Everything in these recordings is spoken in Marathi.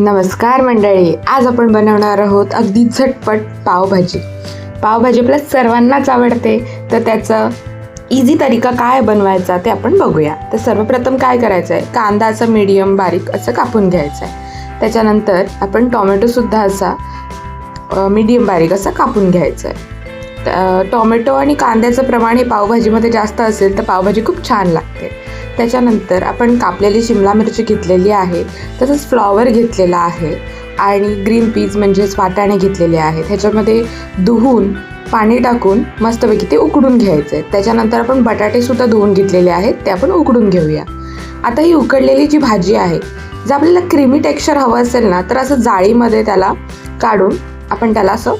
नमस्कार मंडळी आज आपण बनवणार आहोत अगदी झटपट पावभाजी. पावभाजी आपल्या सर्वांनाच आवडते तर त्याचं इझी तरीका काय बनवायचा ते आपण बघूया. तर सर्वप्रथम काय करायचं आहे कांदा असं मीडियम बारीक असं कापून घ्यायचं आहे त्याच्यानंतर आपण टॉमॅटोसुद्धा असा मीडियम बारीक असा कापून घ्यायचा आहे त- टॉमॅटो आणि कांद्याचं प्रमाण हे पावभाजीमध्ये जास्त असेल तर पावभाजी खूप छान लागते. त्याच्यानंतर आपण कापलेली शिमला मिरची घेतलेली आहे. तसंच फ्लॉवर घेतलेला आहे. आणि ग्रीन पीज म्हणजेच वाटाणे घेतलेले आहेत. ह्याच्यामध्ये धुवून पाणी टाकून मस्तपैकी ते उकडून घ्यायचे. त्याच्यानंतर आपण बटाटेसुद्धा धुवून घेतलेले आहेत. ते आपण उकडून घेऊया. आता ही उकडलेली जी भाजी आहे जर आपल्याला क्रीमी टेक्स्चर हवं असेल ना तर असं जाळीमध्ये त्याला काढून आपण त्याला असं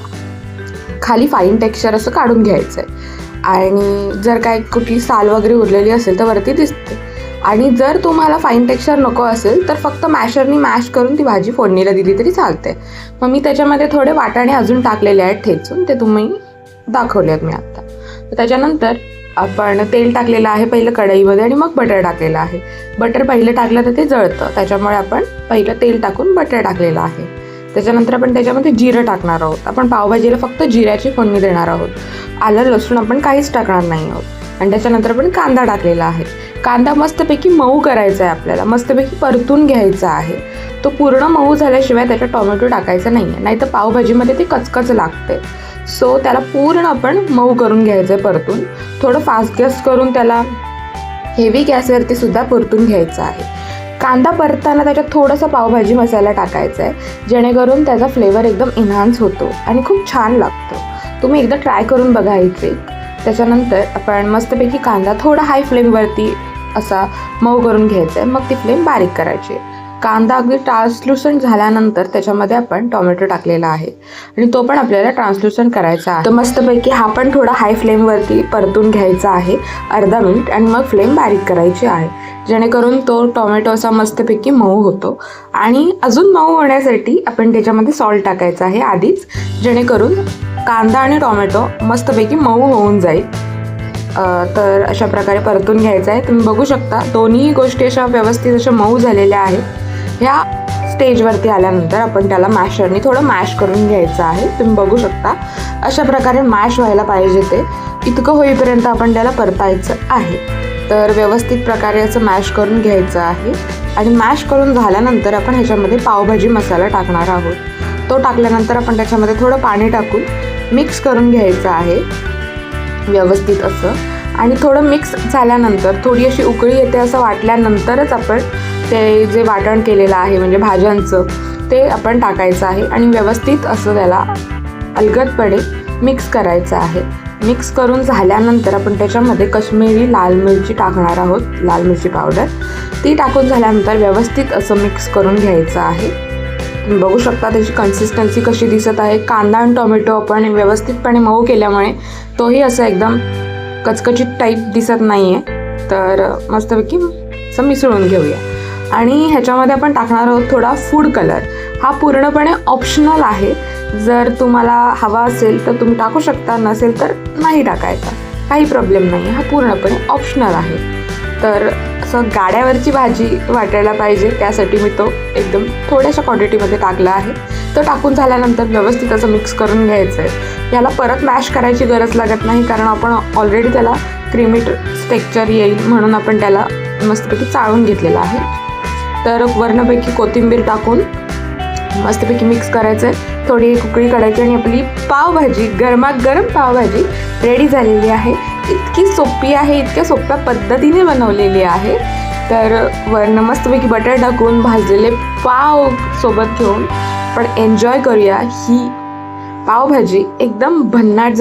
खाली फाईन टेक्स्चर असं काढून घ्यायचं आहे आणि जर काय कुठली साल वगैरे उरलेली असेल तर वरती दिसते. आणि जर तुम्हाला फाईन टेक्स्चर नको असेल तर फक्त मॅशरनी मॅश करून ती भाजी फोडणीला दिली तरी चालते मग मी त्याच्यामध्ये थोडे वाटाणे अजून टाकलेले आहेत ठेचून ते तुम्ही दाखवले आहेत मी आत्ता तर त्याच्यानंतर आपण तेल टाकलेलं आहे पहिलं कढईमध्ये आणि मग बटर टाकलेलं आहे. बटर पहिलं टाकलं तर ते जळतं त्याच्यामुळे आपण पहिलं तेल टाकून बटर टाकलेलं आहे. त्याच्यानंतर आपण त्याच्यामध्ये जिरं टाकणार आहोत. आपण पावभाजीला फक्त जिऱ्याची फोडणी देणार आहोत. आलं लसूण आपण काहीच टाकणार नाही आहोत. आणि त्याच्यानंतर आपण कांदा टाकलेला आहे. कांदा मस्तपैकी मऊ करायचा आहे आपल्याला. मस्तपैकी परतून घ्यायचा आहे. तो पूर्ण मऊ झाल्याशिवाय त्याच्यात टोमॅटो टाकायचा नाही आहे नाही तर पावभाजीमध्ये ते कचकच लागते. सो त्याला पूर्ण आपण मऊ करून घ्यायचं आहे परतून. थोडं फास्ट गॅस करून त्याला हेवी गॅसवरती सुद्धा परतून घ्यायचं आहे. कांदा परतताना त्याच्यात थोडासा पावभाजी मसाला टाकायचा आहे. जेणेकरून त्याचा फ्लेवर एकदम इन्हान्स होतो आणि खूप छान लागतो. तुम्ही एकदा ट्राय करून बघा ही ट्रिक त्याच्यानंतर आपण मस्तपैकी कांदा थोडा हाय फ्लेमवरती असा मऊ करून घ्यायचा आहे मग ती फ्लेम बारीक करायची. आहे कांदा अगदी ट्रान्सल्युसंट झाल्यानंतर त्याच्यामध्ये आपण टोमॅटो टाकलेला आहे. आणि तो पण आपल्याला ट्रान्सल्युसंट करायचा आहे. तर मस्तपैकी हा पण थोडा हाय फ्लेमवरती परतून घ्यायचा आहे. अर्धा मिनिट आणि मग फ्लेम बारीक करायची आहे. जेणेकरून तो टोमॅटो असा मस्तपैकी मऊ होतो. आणि अजून मऊ होण्यासाठी आपण त्याच्यामध्ये सॉल्ट टाकायचं आहे आधीच. जेणेकरून कांदा आणि टोमॅटो मस्तपैकी मऊ होऊन जाईल. तर अशा प्रकारे परतून घ्यायचं आहे. तुम्ही बघू शकता दोन्ही गोष्टी अशा व्यवस्थित अशा मऊ झालेल्या आहेत. ह्या स्टेजवरती आल्यानंतर आपण त्याला मॅशरनी थोडं मॅश करून घ्यायचं आहे. तुम्ही बघू शकता अशा प्रकारे मॅश व्हायला पाहिजे ते. इतकं होईपर्यंत आपण त्याला परतायचं आहे. तर व्यवस्थित प्रकारे असं मॅश करून घ्यायचं आहे. आणि मॅश करून झाल्यानंतर आपण ह्याच्यामध्ये पावभाजी मसाला टाकणार आहोत. तो टाकल्यानंतर आपण त्याच्यामध्ये थोडं पाणी टाकून मिक्स करून घ्यायचं आहे. व्यवस्थित असं. आणि थोडं मिक्स झाल्यानंतर थोडी अशी उकळी येते असं वाटल्यानंतरच आपण ते जे वाटण केलेलं आहे म्हणजे भाज्यांचं ते आपण टाकायचं आहे. आणि व्यवस्थित असं त्याला अलगदपणे मिक्स करायचं आहे. मिक्स करून झाल्यानंतर आपण त्याच्यामध्ये कश्मीरी लाल मिरची टाकणार आहोत लाल मिरची पावडर ती टाकून झाल्यानंतर व्यवस्थित असं मिक्स करून घ्यायचं आहे. बघू शकता त्याची कन्सिस्टन्सी कशी दिसत आहे. कांदा आणि टोमॅटो आपण व्यवस्थितपणे मऊ केल्यामुळे तोही असं एकदम कचकचित टाईप दिसत नाही आहे तर मस्तपैकी असं मिसळून घेऊया. आणि ह्याच्यामध्ये आपण टाकणार आहोत थोडा फूड कलर हा पूर्णपणे ऑप्शनल आहे. जर तुम्हाला हवा असेल तर तुम्ही टाकू शकता नसेल तर नाही टाकायचा. काही प्रॉब्लेम नाही हा पूर्णपणे ऑप्शनल आहे. तर असं गाड्यावरची भाजी वाटायला पाहिजे त्यासाठी मी तो एकदम थोड्याशा क्वांटिटीमध्ये टाकला आहे. तो टाकून झाल्यानंतर व्यवस्थित असं मिक्स करून घ्यायचं आहे याला परत मॅश करायची गरज लागत नाही कारण आपण ऑलरेडी त्याला क्रीमी स्टेक्चर येईल म्हणून आपण त्याला मस्तपैकी चाळून घेतलेलं आहे. तर वरणापैकी कोथिंबीर टाकून मस्तपैकी मिक्स करायचं आहे थोडी एक उकळी काढायची आणि आपली पावभाजी गरमागरम पावभाजी रेडी झालेली आहे. इतकी सोपी आहे इतक्या सोप्या पद्धतीने बनवलेली आहे. तर वरनं मस्तपैकी बटर टाकून भाजलेले पाव सोबत घेऊन पण एन्जॉय करूया. ही पावभाजी एकदम भन्नाट